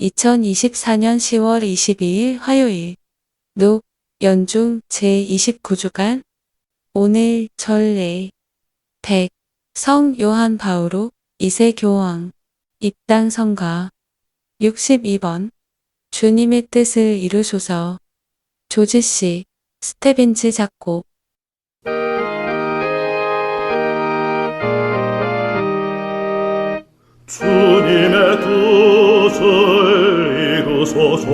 2024년 10월 22일 화요일. 녹 연중 제29주간. 오늘 전례. 100 성 요한 바오로 2세 교황. 입당 성가. 62번. 주님의 뜻을 이루소서. 조지 씨 스테빈즈 작곡. 주님의 이루소서.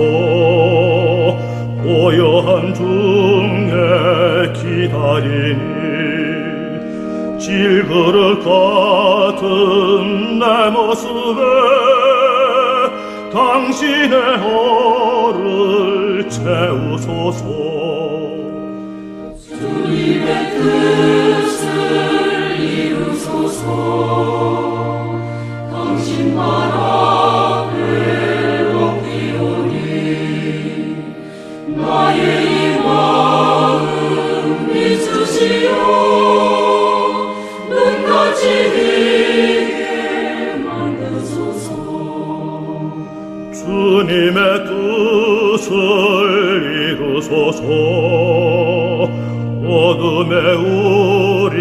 고요한 중에 기다리니 질그릇 같은 내 모습에 당신의 얼을 채우소서. 주님의 뜻을 이루소서 어둠에 우리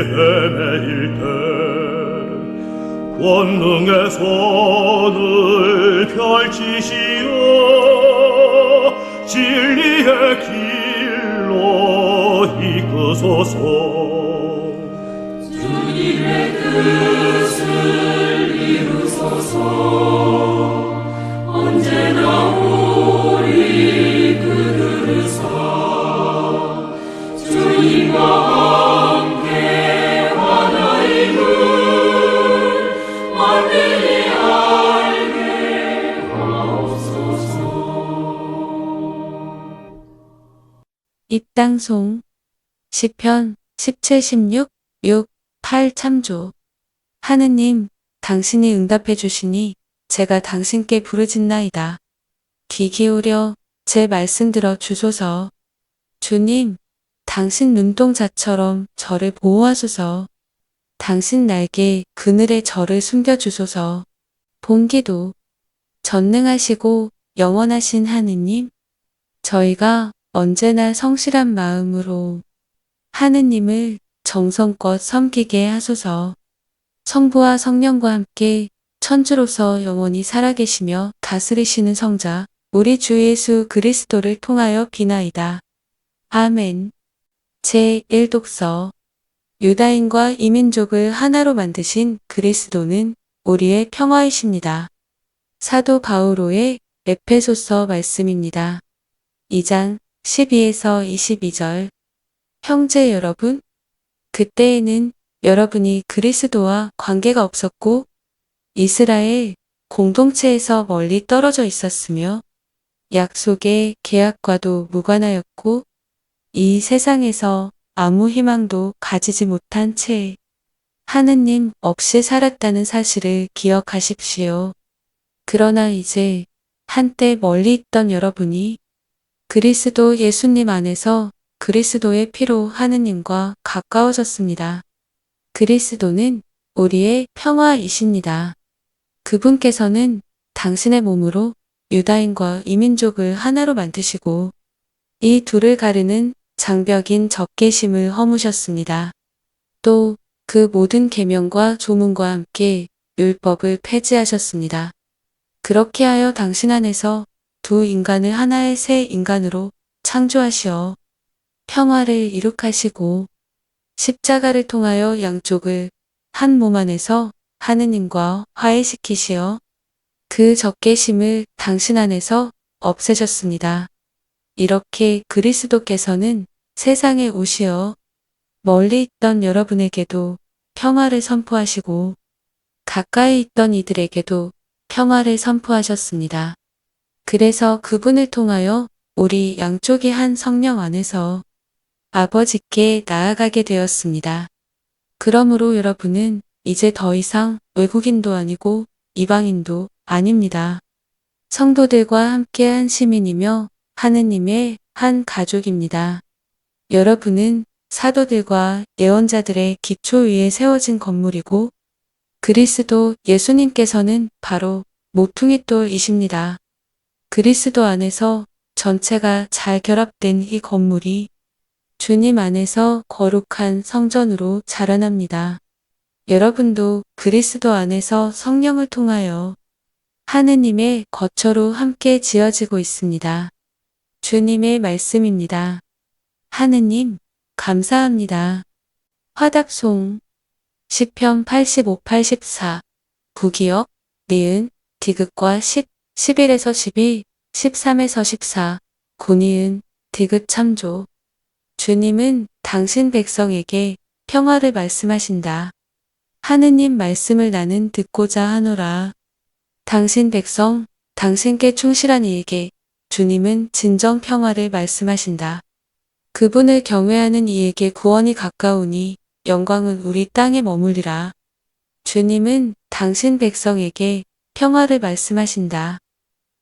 헤매일 때 권능의 손을 펼치시어 진리의 길로 이끄소서 시편 17, 16, 6, 8 참조 하느님 당신이 응답해 주시니 제가 당신께 부르짖나이다. 귀 기울여 제 말씀 들어 주소서. 주님, 당신 눈동자처럼 저를 보호하소서. 당신 날개 그늘에 저를 숨겨 주소서. 본기도 전능하시고 영원하신 하느님, 저희가 언제나 성실한 마음으로 하느님을 정성껏 섬기게 하소서. 성부와 성령과 함께 천주로서 영원히 살아계시며 다스리시는 성자, 우리 주 예수 그리스도를 통하여 비나이다. 아멘. 제1독서 유다인과 이민족을 하나로 만드신 그리스도는 우리의 평화이십니다. 사도 바오로의 에페소서 말씀입니다. 2장 12에서 22절 형제 여러분, 그때에는 여러분이 그리스도와 관계가 없었고 이스라엘 공동체에서 멀리 떨어져 있었으며 약속의 계약과도 무관하였고 이 세상에서 아무 희망도 가지지 못한 채 하느님 없이 살았다는 사실을 기억하십시오. 그러나 이제 한때 멀리 있던 여러분이 그리스도 예수님 안에서 그리스도의 피로 하느님과 가까워졌습니다. 그리스도는 우리의 평화이십니다. 그분께서는 당신의 몸으로 유다인과 이민족을 하나로 만드시고 이 둘을 가르는 장벽인 적개심을 허무셨습니다. 또 그 모든 계명과 조문과 함께 율법을 폐지하셨습니다. 그렇게 하여 당신 안에서 두 인간을 하나의 새 인간으로 창조하시어 평화를 이룩하시고 십자가를 통하여 양쪽을 한 몸 안에서 하느님과 화해시키시어 그 적개심을 당신 안에서 없애셨습니다. 이렇게 그리스도께서는 세상에 오시어 멀리 있던 여러분에게도 평화를 선포하시고 가까이 있던 이들에게도 평화를 선포하셨습니다. 그래서 그분을 통하여 우리 양쪽의 한 성령 안에서 아버지께 나아가게 되었습니다. 그러므로 여러분은 이제 더 이상 외국인도 아니고 이방인도 아닙니다. 성도들과 함께한 시민이며 하느님의 한 가족입니다. 여러분은 사도들과 예언자들의 기초 위에 세워진 건물이고 그리스도 예수님께서는 바로 모퉁이 돌이십니다. 그리스도 안에서 전체가 잘 결합된 이 건물이 주님 안에서 거룩한 성전으로 자라납니다. 여러분도 그리스도 안에서 성령을 통하여 하느님의 거처로 함께 지어지고 있습니다. 주님의 말씀입니다. 하느님, 감사합니다. 화답송, 시편 85, 84, 구기역, 니은, 디귿과 10, 11에서 12, 13에서 14, 고니은, 디귿 참조. 주님은 당신 백성에게 평화를 말씀하신다. 하느님 말씀을 나는 듣고자 하노라. 당신 백성, 당신께 충실한 이에게 주님은 진정 평화를 말씀하신다. 그분을 경외하는 이에게 구원이 가까우니 영광은 우리 땅에 머물리라. 주님은 당신 백성에게 평화를 말씀하신다.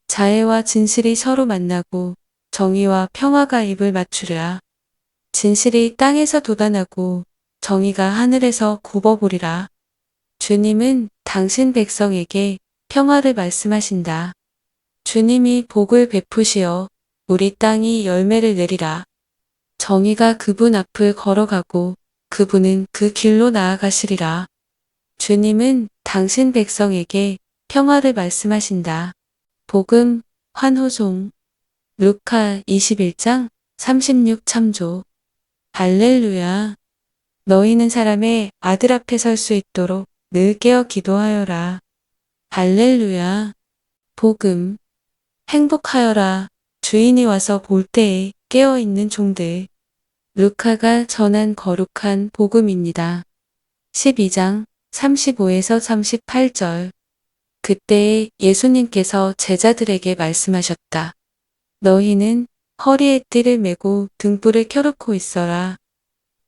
자애와 진실이 서로 만나고 정의와 평화가 입을 맞추리라. 진실이 땅에서 돋아나고 정의가 하늘에서 굽어보리라. 주님은 당신 백성에게 평화를 말씀하신다. 주님이 복을 베푸시어 우리 땅이 열매를 내리라. 정의가 그분 앞을 걸어가고 그분은 그 길로 나아가시리라. 주님은 당신 백성에게 평화를 말씀하신다. 복음, 환호송, 루카 21장 36 참조. 할렐루야. 너희는 사람의 아들 앞에 설 수 있도록 늘 깨어 기도하여라. 할렐루야. 복음. 행복하여라. 주인이 와서 볼 때에 깨어 있는 종들. 루카가 전한 거룩한 복음입니다. 12장 35에서 38절. 그때에 예수님께서 제자들에게 말씀하셨다. 너희는 허리에 띠를 메고 등불을 켜놓고 있어라.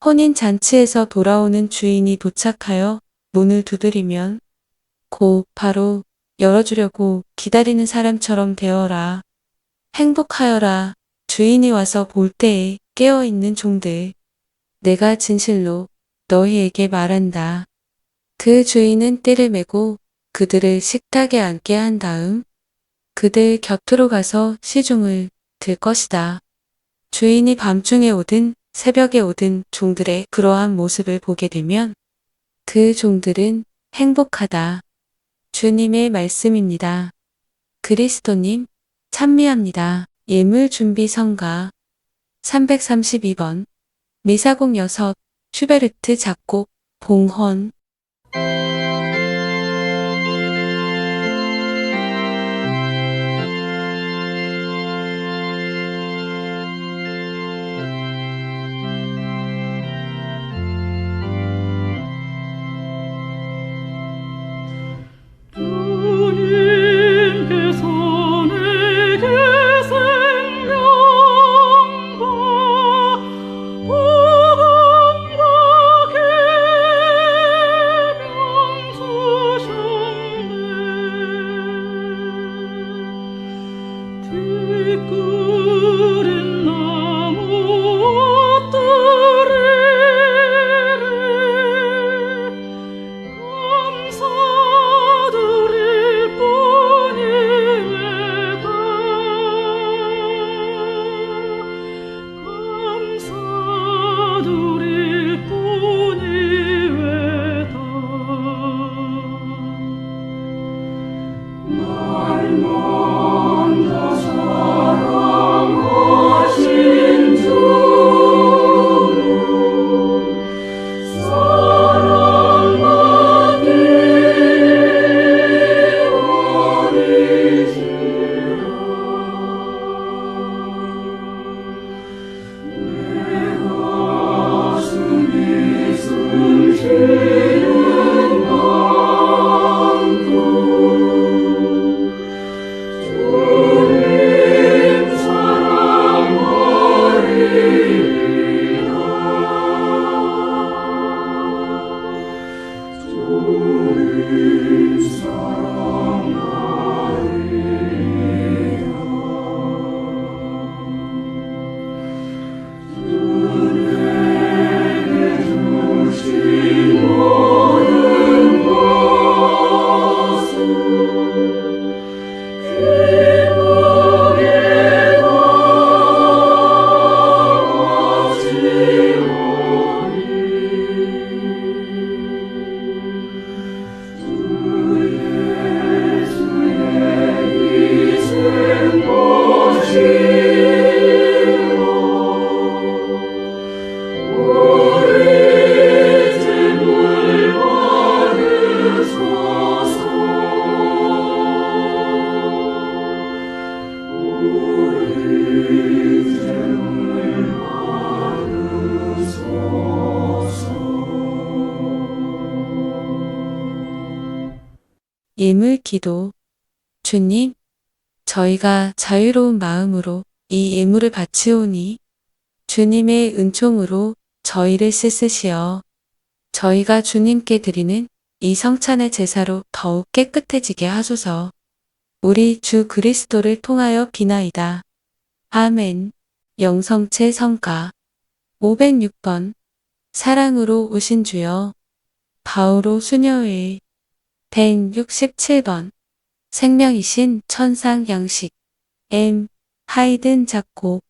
혼인 잔치에서 돌아오는 주인이 도착하여 문을 두드리면 곧 바로 열어주려고 기다리는 사람처럼 되어라. 행복하여라. 주인이 와서 볼 때에 깨어있는 종들. 내가 진실로 너희에게 말한다. 그 주인은 띠를 메고 그들을 식탁에 앉게 한 다음 그들 곁으로 가서 시중을 들 것이다. 주인이 밤중에 오든 새벽에 오든 종들의 그러한 모습을 보게 되면 그 종들은 행복하다. 주님의 말씀입니다. 그리스도님, 찬미합니다. 예물 준비 성가 332번 미사공 6 슈베르트 작곡 봉헌 more. holy Sarah. 기도. 주님, 저희가 자유로운 마음으로 이 예물을 바치오니 주님의 은총으로 저희를 씻으시어 저희가 주님께 드리는 이 성찬의 제사로 더욱 깨끗해지게 하소서. 우리 주 그리스도를 통하여 비나이다. 아멘. 영성체 성가 506번 사랑으로 오신 주여 바오로 수녀의 167번. 생명이신 천상 양식. M. 하이든 작곡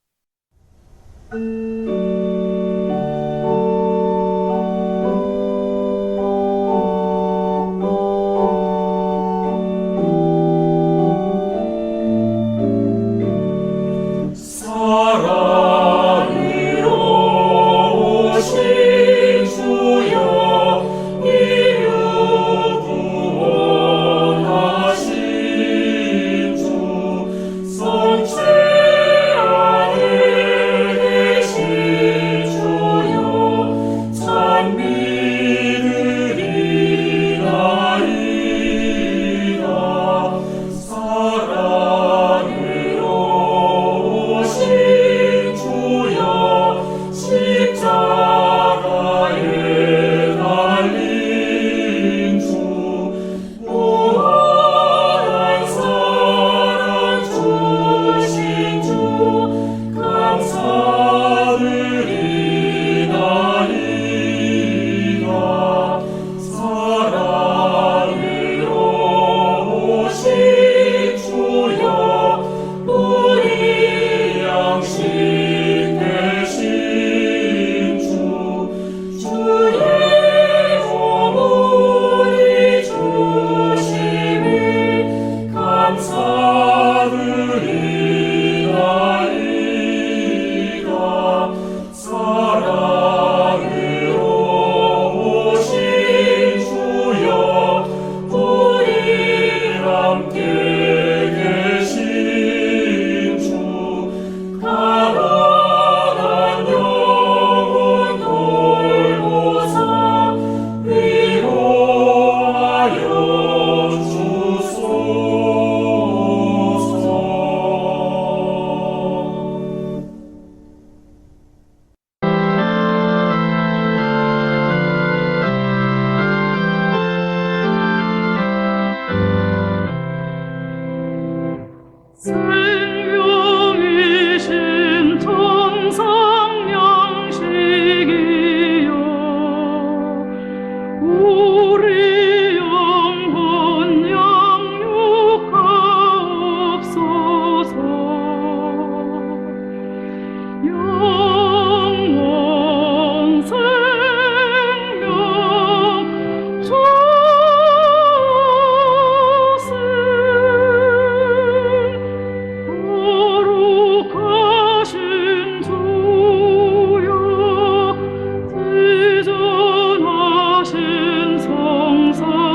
성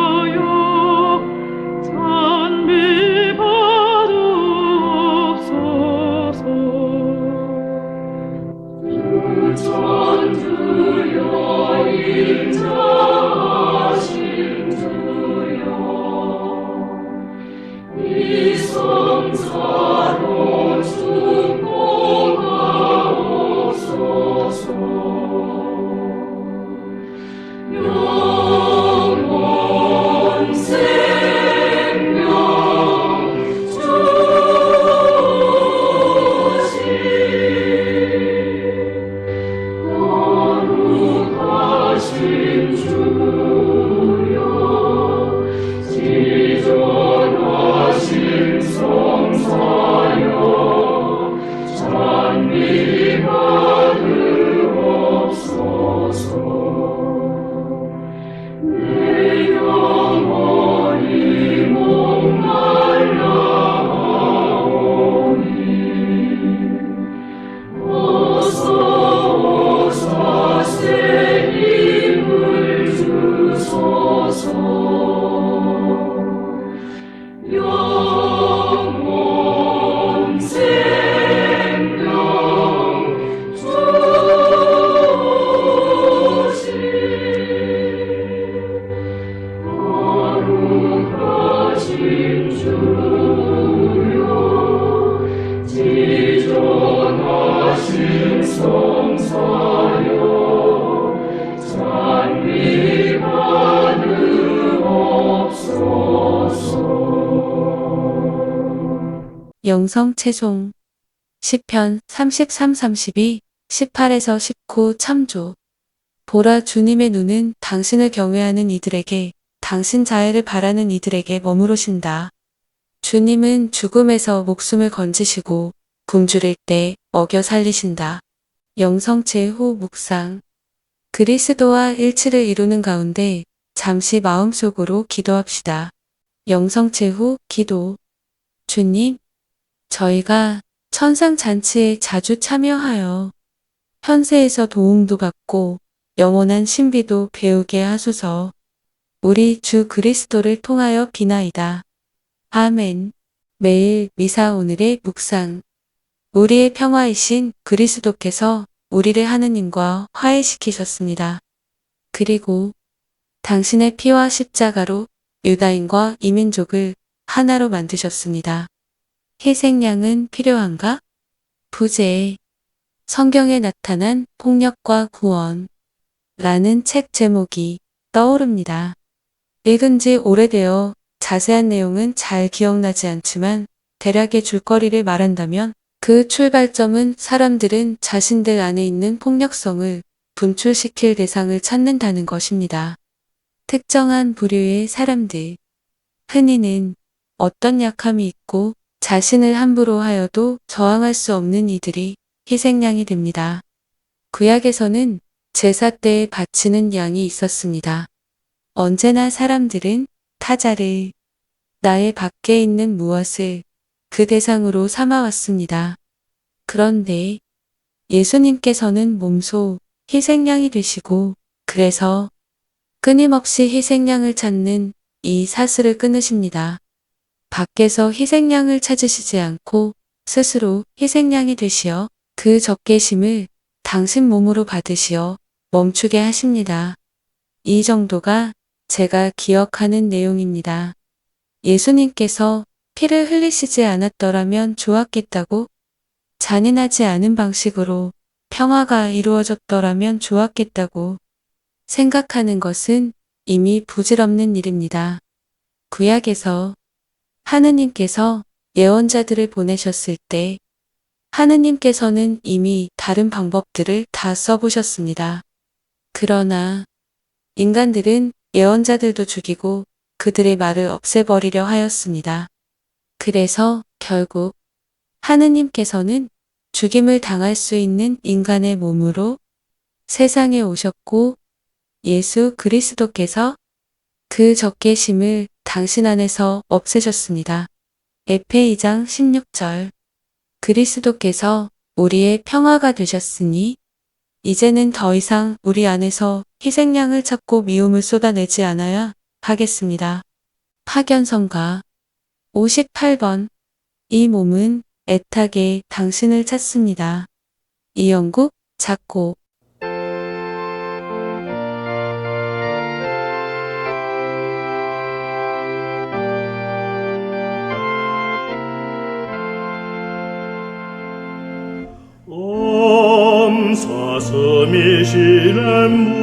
거룩 영성 채송 10편 33, 32, 18에서 19 참조 보라 주님의 눈은 당신을 경외하는 이들에게 당신 자애를 바라는 이들에게 머무르신다. 주님은 죽음에서 목숨을 건지시고 굶주릴 때 먹여 살리신다. 영성체 후 묵상 그리스도와 일치를 이루는 가운데 잠시 마음속으로 기도합시다. 영성체 후 기도 주님, 저희가 천상 잔치에 자주 참여하여 현세에서 도움도 받고 영원한 신비도 배우게 하소서. 우리 주 그리스도를 통하여 비나이다. 아멘. 매일 미사 오늘의 묵상. 우리의 평화이신 그리스도께서 우리를 하느님과 화해시키셨습니다. 그리고 당신의 피와 십자가로 유다인과 이민족을 하나로 만드셨습니다. 희생양은 필요한가? 부재. 성경에 나타난 폭력과 구원. 라는 책 제목이 떠오릅니다. 읽은 지 오래되어 자세한 내용은 잘 기억나지 않지만 대략의 줄거리를 말한다면 그 출발점은 사람들은 자신들 안에 있는 폭력성을 분출시킬 대상을 찾는다는 것입니다. 특정한 부류의 사람들. 흔히는 어떤 약함이 있고 자신을 함부로 하여도 저항할 수 없는 이들이 희생양이 됩니다. 구약에서는 제사 때에 바치는 양이 있었습니다. 언제나 사람들은 타자를 나의 밖에 있는 무엇을 그 대상으로 삼아왔습니다. 그런데 예수님께서는 몸소 희생양이 되시고 그래서 끊임없이 희생양을 찾는 이 사슬을 끊으십니다. 밖에서 희생양을 찾으시지 않고 스스로 희생양이 되시어 그 적개심을 당신 몸으로 받으시어 멈추게 하십니다. 이 정도가 제가 기억하는 내용입니다. 예수님께서 피를 흘리시지 않았더라면 좋았겠다고 잔인하지 않은 방식으로 평화가 이루어졌더라면 좋았겠다고 생각하는 것은 이미 부질없는 일입니다. 구약에서 하느님께서 예언자들을 보내셨을 때 하느님께서는 이미 다른 방법들을 다 써보셨습니다. 그러나 인간들은 예언자들도 죽이고 그들의 말을 없애버리려 하였습니다. 그래서 결국 하느님께서는 죽임을 당할 수 있는 인간의 몸으로 세상에 오셨고 예수 그리스도께서 그 적개심을 당신 안에서 없애셨습니다. 에페 2장 16절 그리스도께서 우리의 평화가 되셨으니 이제는 더 이상 우리 안에서 희생양을 찾고 미움을 쏟아내지 않아야 하겠습니다. 파견성가 58번 이 몸은 애타게 당신을 찾습니다. 이영국 작곡 사슴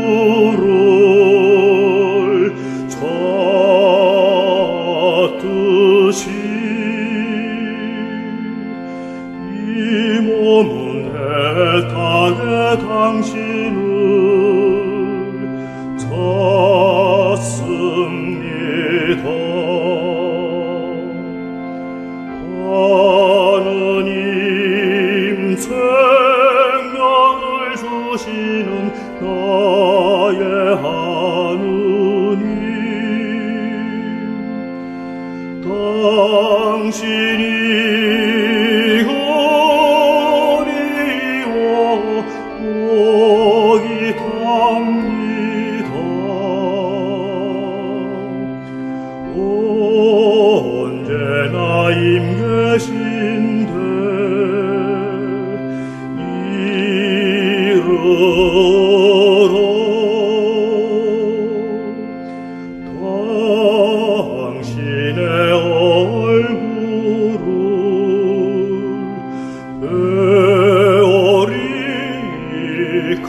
당신이 Nunc